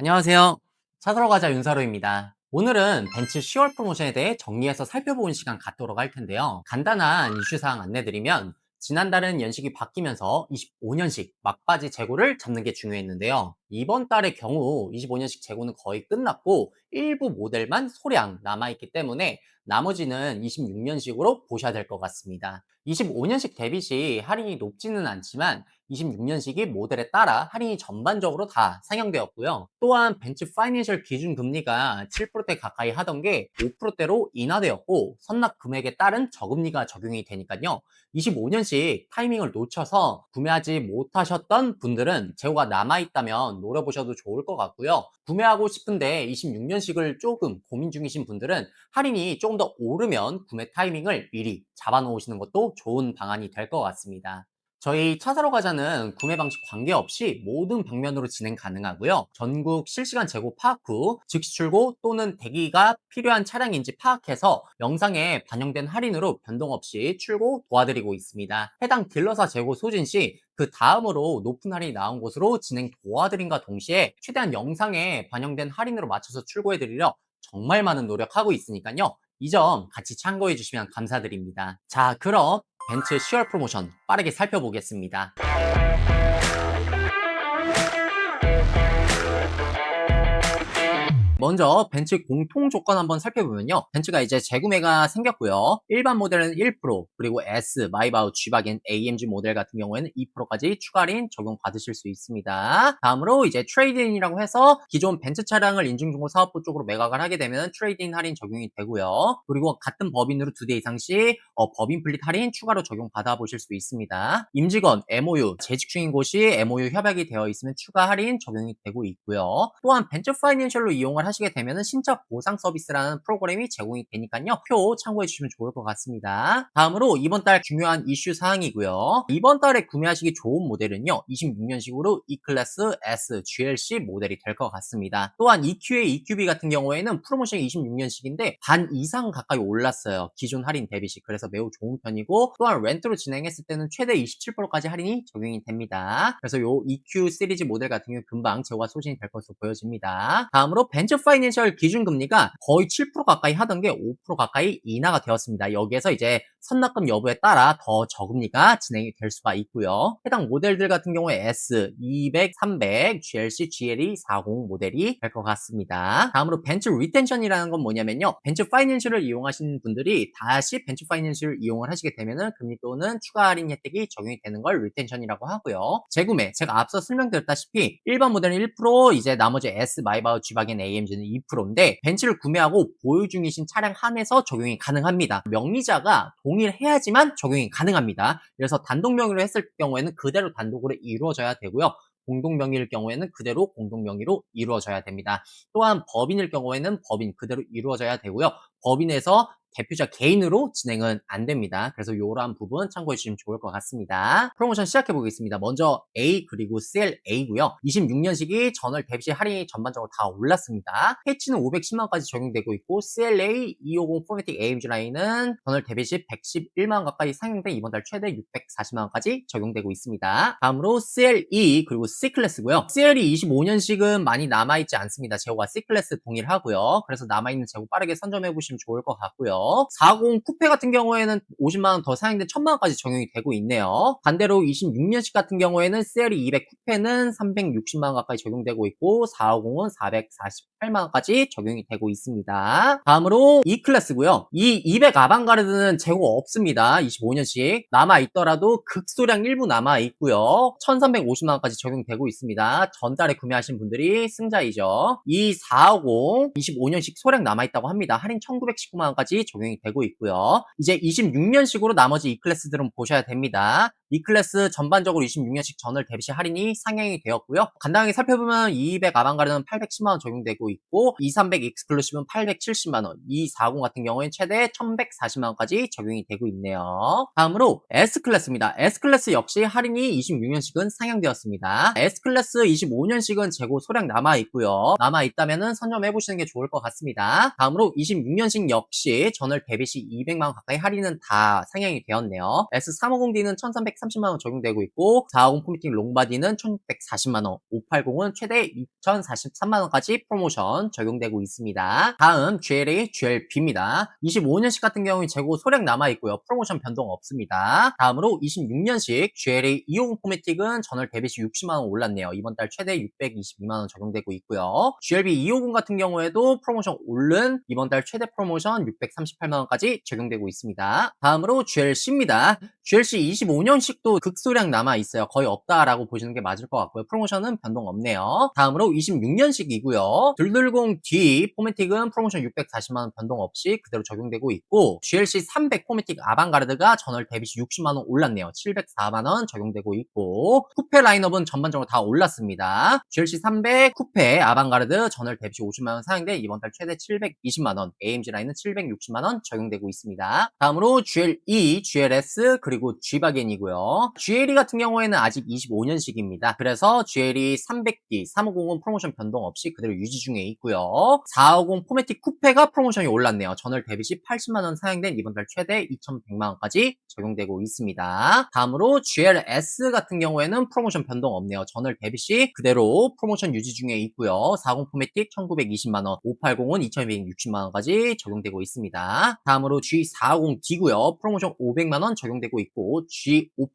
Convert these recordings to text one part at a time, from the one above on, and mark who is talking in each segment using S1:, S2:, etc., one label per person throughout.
S1: 안녕하세요. 찾으러 가자 윤사로입니다. 오늘은 벤츠 10월 프로모션에 대해 정리해서 살펴보는 시간 갖도록 할 텐데요. 간단한 이슈사항 안내드리면 지난달은 연식이 바뀌면서 25년식 막바지 재고를 잡는 게 중요했는데요. 이번 달의 경우 25년식 재고는 거의 끝났고 일부 모델만 소량 남아있기 때문에 나머지는 26년식으로 보셔야 될 것 같습니다. 25년식 대비 시 할인이 높지는 않지만 26년식이 모델에 따라 할인이 전반적으로 다 상향되었고요. 또한 벤츠 파이낸셜 기준 금리가 7%대 가까이 하던 게 5%대로 인하되었고 선납 금액에 따른 저금리가 적용이 되니까요. 25년식 타이밍을 놓쳐서 구매하지 못하셨던 분들은 재고가 남아있다면 노려보셔도 좋을 것 같고요. 구매하고 싶은데 26년식을 조금 고민 중이신 분들은 할인이 조금 더 오르면 구매 타이밍을 미리 잡아놓으시는 것도 좋은 방안이 될 것 같습니다. 저희 차 사러 가자는 구매 방식 관계없이 모든 방면으로 진행 가능하고요. 전국 실시간 재고 파악 후 즉시 출고 또는 대기가 필요한 차량인지 파악해서 영상에 반영된 할인으로 변동 없이 출고 도와드리고 있습니다. 해당 딜러사 재고 소진 시그 다음으로 높은 할인이 나온 곳으로 진행 도와드림과 동시에 최대한 영상에 반영된 할인으로 맞춰서 출고해드리려 정말 많은 노력하고 있으니까요. 이 점 같이 참고해 주시면 감사드립니다. 자, 그럼 벤츠 10월 프로모션 빠르게 살펴보겠습니다. 먼저 벤츠 공통 조건 한번 살펴보면요. 벤츠가 이제 재구매가 생겼고요. 일반 모델은 1%, 그리고 S, 마이바우, G바겐, AMG 모델 같은 경우에는 2%까지 추가 할인 적용 받으실 수 있습니다. 다음으로 이제 트레이드인이라고 해서 기존 벤츠 차량을 인증중고 사업부 쪽으로 매각을 하게 되면 트레이드인 할인 적용이 되고요. 그리고 같은 법인으로 두대 이상 시 어, 법인 플릿 할인 추가로 적용 받아 보실 수 있습니다. 임직원, MOU, 재직 중인 곳이 MOU 협약이 되어 있으면 추가 할인 적용이 되고 있고요. 또한 벤처 파이낸셜로 이용을 하시게 되면 신차 보상 서비스라는 프로그램이 제공이 되니까요. 표 참고해 주시면 좋을 것 같습니다. 다음으로 이번 달 중요한 이슈 사항이고요. 이번 달에 구매하시기 좋은 모델은요. 26년식으로 E클래스 S, GLC 모델이 될 것 같습니다. 또한 EQA, EQB 같은 경우에는 프로모션이 26년식인데 반 이상 가까이 올랐어요. 기존 할인 대비 시 그래서 매우 좋은 편이고 또한 렌트로 진행했을 때는 최대 27%까지 할인이 적용이 됩니다. 그래서 요 EQ 시리즈 모델 같은 경우 금방 재고가 소진이 될 것으로 보여집니다. 다음으로 벤처 파이낸셜 기준 금리가 거의 7% 가까이 하던 게 5% 가까이 인하가 되었습니다. 여기에서 이제 선납금 여부에 따라 더 저금리가 진행이 될 수가 있고요. 해당 모델들 같은 경우에 S 200, 300, GLC, GLE 40 모델이 될 것 같습니다. 다음으로 벤처 리텐션이라는 건 뭐냐면요. 벤처 파이낸셜을 이용하시는 분들이 다시 벤처 파이낸셜을 이용을 하시게 되면은 금리 또는 추가 할인 혜택이 적용이 되는 걸 리텐션이라고 하고요. 재구매 제가 앞서 설명드렸다시피 일반 모델은 1% 이제 나머지 S, 마이바우, G바겐, AMG 는 2%인데 벤츠를 구매하고 보유 중이신 차량 한해서 적용이 가능합니다. 명의자가 동일해야지만 적용이 가능합니다. 그래서 단독 명의로 했을 경우에는 그대로 단독으로 이루어져야 되고요. 공동 명의일 경우에는 그대로 공동 명의로 이루어져야 됩니다. 또한 법인일 경우에는 법인 그대로 이루어져야 되고요. 법인에서 대표자 개인으로 진행은 안 됩니다. 그래서 이러한 부분 참고해 주시면 좋을 것 같습니다. 프로모션 시작해 보겠습니다. 먼저 A 그리고 CLA고요. 26년식이 전월 대비시 할인이 전반적으로 다 올랐습니다. 해치는 510만까지 적용되고 있고 CLA 250 포매틱 AMG 라인은 전월 대비시 111만 가까이 상향돼 이번 달 최대 640만까지 적용되고 있습니다. 다음으로 CLE 그리고 C클래스고요. CLE 25년식은 많이 남아있지 않습니다. 재고가 C클래스 동일하고요. 그래서 남아있는 재고 빠르게 선점해 보시면 좋을 것 같고요. 40 쿠페 같은 경우에는 50만원 더 상향된 1000만원까지 적용이 되고 있네요. 반대로 26년식 같은 경우에는 CLE 200 쿠페는 360만원 가까이 적용되고 있고 450은 448만원까지 적용이 되고 있습니다. 다음으로 E클래스고요. 이 200 아방가르드는 재고 없습니다. 25년식 남아있더라도 극소량 일부 남아있고요. 1350만원까지 적용되고 있습니다. 전달에 구매하신 분들이 승자이죠. 이 450 25년식 소량 남아있다고 합니다. 할인 1919만원까지 적용이 되고 있고요. 이제 26년식으로 나머지 E클래스들은 보셔야 됩니다. E클래스 전반적으로 26년식 전월 대비 시 할인이 상향이 되었고요. 간단하게 살펴보면 200 아방가르는 810만원 적용되고 있고 2300 익스클루시브는 870만원 240 같은 경우에는 최대 1140만원까지 적용이 되고 있네요. 다음으로 S클래스입니다. S클래스 역시 할인이 26년식은 상향되었습니다. S클래스 25년식은 재고 소량 남아있고요. 남아있다면 선점해보시는 게 좋을 것 같습니다. 다음으로 26년식 역시 전월 대비 시 200만원 가까이 할인은 다 상향이 되었네요. S350D는 1330만원 적용되고 있고 450 포미팅 롱바디는 1640만원 580은 최대 2043만원까지 프로모션 적용되고 있습니다. 다음 GLA, GLB입니다. 25년식 같은 경우에 재고 소량 남아있고요. 프로모션 변동 없습니다. 다음으로 26년식 GLA 250 포매틱은 전월 대비 시 60만원 올랐네요. 이번 달 최대 622만원 적용되고 있고요. GLB 250 같은 경우에도 프로모션 오른 이번 달 최대 프로모션 638만원까지 적용되고 있습니다. 다음으로 GLC입니다. GLC 25년식 도 극소량 남아 있어요. 거의 없다라고 보시는 게 맞을 것 같고요. 프로모션은 변동 없네요. 다음으로 26년식이고요. 둘둘공 D 포매틱은 프로모션 640만원 변동 없이 그대로 적용되고 있고 GLC 300 포매틱 아방가르드가 전월 대비 시 60만원 올랐네요. 704만원 적용되고 있고 쿠페 라인업은 전반적으로 다 올랐습니다. GLC 300 쿠페 아방가르드 전월 대비 시 50만원 상향돼 이번 달 최대 720만원 AMG 라인은 760만원 적용되고 있습니다. 다음으로 GLE, GLS 그리고 G바겐이고요. GLE 같은 경우에는 아직 25년식입니다. 그래서 GLE 300D, 350은 프로모션 변동 없이 그대로 유지 중에 있고요. 450 포매틱 쿠페가 프로모션이 올랐네요. 전월 대비 시 80만원 상향된 이번 달 최대 2100만원까지 적용되고 있습니다. 다음으로 GLS 같은 경우에는 프로모션 변동 없네요. 전월 대비 시 그대로 프로모션 유지 중에 있고요. 40 포매틱 1920만원, 580은 2260만원까지 적용되고 있습니다. 다음으로 G450D고요. 프로모션 500만원 적용되고 있고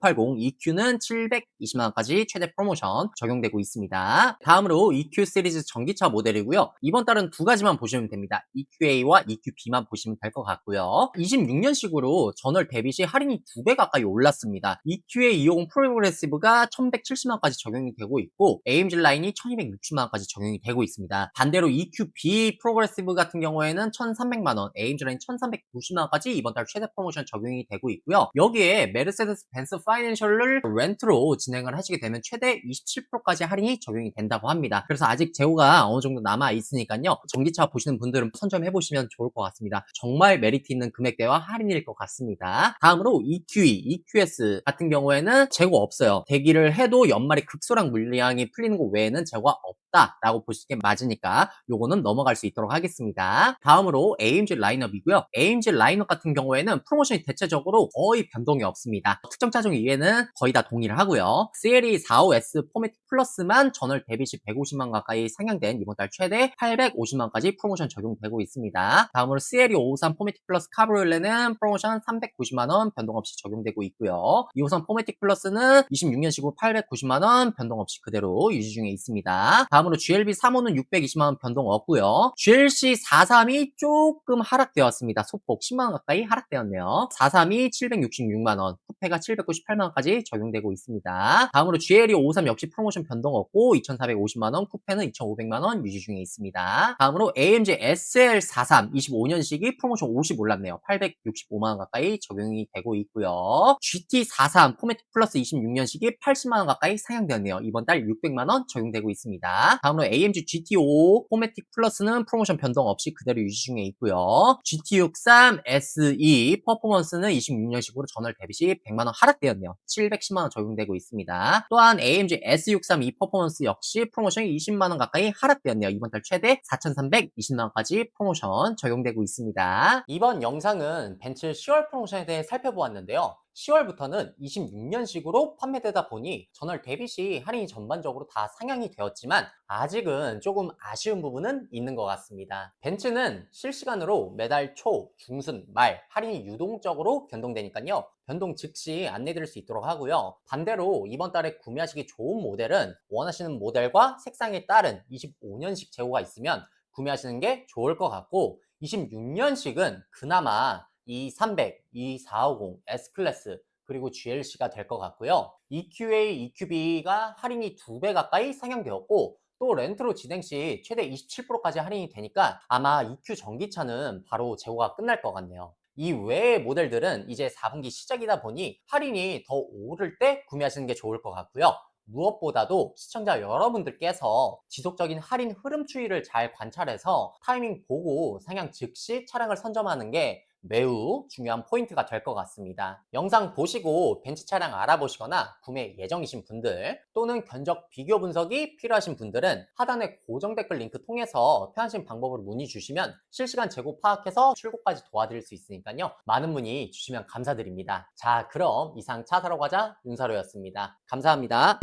S1: G580 EQ는 720만원까지 최대 프로모션 적용되고 있습니다. 다음으로 EQ 시리즈 전기차 모델이고요. 이번 달은 두 가지만 보시면 됩니다. EQA와 EQB만 보시면 될 것 같고요. 26년식으로 전월 대비 시 할인이 두 배 가까이 올랐습니다. EQA 250 프로그레시브가 1170만원까지 적용이 되고 있고 AMG 라인이 1260만원까지 적용이 되고 있습니다. 반대로 EQB 프로그레시브 같은 경우에는 1300만원, AMG 라인 1390만원까지 이번 달 최대 프로모션 적용이 되고 있고요. 여기에 메르세데스 벤츠 파이낸셜을 렌트로 진행을 하시게 되면 최대 27%까지 할인이 적용이 된다고 합니다. 그래서 아직 재고가 어느 정도 남아 있으니까요. 전기차 보시는 분들은 선점해 보시면 좋을 것 같습니다. 정말 메리트 있는 금액대와 할인일 것 같습니다. 다음으로 EQE, EQS 같은 경우에는 재고 없어요. 대기를 해도 연말에 극소량 물량이 풀리는 것 외에는 재고가 없다라고 보시는 게 맞으니까 요거는 넘어갈 수 있도록 하겠습니다. 다음으로 AMG 라인업이고요. AMG 라인업 같은 경우에는 프로모션이 대체적으로 거의 변동이 없습니다. 특정 차종 이외에는 거의 다 동일을 하고요. CLE 45S 포매틱 플러스만 전월 대비 시 150만 가까이 상향된 이번 달 최대 850만까지 프로모션 적용되고 있습니다. 다음으로 CLE 553 포매틱 플러스 카브리올레는 프로모션 390만원 변동 없이 적용되고 있고요. 253 포매틱 플러스는 26년식으로 890만원 변동 없이 그대로 유지 중에 있습니다. 다음으로 GLB 3호는 620만원 변동 없고요. GLC 43이 조금 하락되었습니다. 소폭 10만원 가까이 하락되었네요. 43이 766만원, 쿠페가 798만원까지 적용되고 있습니다. 다음으로 GLE 53 역시 프로모션 변동 없고 2,450만원, 쿠페는 2,500만원 유지 중에 있습니다. 다음으로 AMG SL43 25년식이 프로모션 50 올랐네요. 865만원 가까이 적용이 되고 있고요. GT43 포매틱 플러스 26년식이 80만원 가까이 상향되었네요. 이번 달 600만원 적용되고 있습니다. 다음으로 AMG GT5 포매틱 플러스는 프로모션 변동 없이 그대로 유지 중에 있고요. GT63 SE 퍼포먼스는 26년식으로 전월 대비 시 100만원 하락 되었네요. 710만원 적용되고 있습니다. 또한 AMG S63 E 퍼포먼스 역시 프로모션이 20만원 가까이 하락되었네요. 이번 달 최대 4,320만원까지 프로모션 적용되고 있습니다. 이번 영상은 벤츠 10월 프로모션에 대해 살펴보았는데요. 10월부터는 26년식으로 판매되다 보니 전월 대비 시 할인이 전반적으로 다 상향이 되었지만 아직은 조금 아쉬운 부분은 있는 것 같습니다. 벤츠는 실시간으로 매달 초, 중순, 말 할인이 유동적으로 변동되니까요. 변동 즉시 안내드릴 수 있도록 하고요. 반대로 이번 달에 구매하시기 좋은 모델은 원하시는 모델과 색상에 따른 25년식 재고가 있으면 구매하시는 게 좋을 것 같고 26년식은 그나마 E300, E450, S클래스 그리고 GLC가 될 것 같고요. EQA, EQB가 할인이 2배 가까이 상향되었고 또 렌트로 진행 시 최대 27%까지 할인이 되니까 아마 EQ 전기차는 바로 재고가 끝날 것 같네요. 이 외의 모델들은 이제 4분기 시작이다 보니 할인이 더 오를 때 구매하시는 게 좋을 것 같고요. 무엇보다도 시청자 여러분들께서 지속적인 할인 흐름 추이를 잘 관찰해서 타이밍 보고 상향 즉시 차량을 선점하는 게 매우 중요한 포인트가 될 것 같습니다. 영상 보시고 벤츠 차량 알아보시거나 구매 예정이신 분들 또는 견적 비교 분석이 필요하신 분들은 하단의 고정 댓글 링크 통해서 편하신 방법으로 문의 주시면 실시간 재고 파악해서 출고까지 도와드릴 수 있으니까요. 많은 문의 주시면 감사드립니다. 자, 그럼 이상 차 사러 가자 윤사로였습니다. 감사합니다.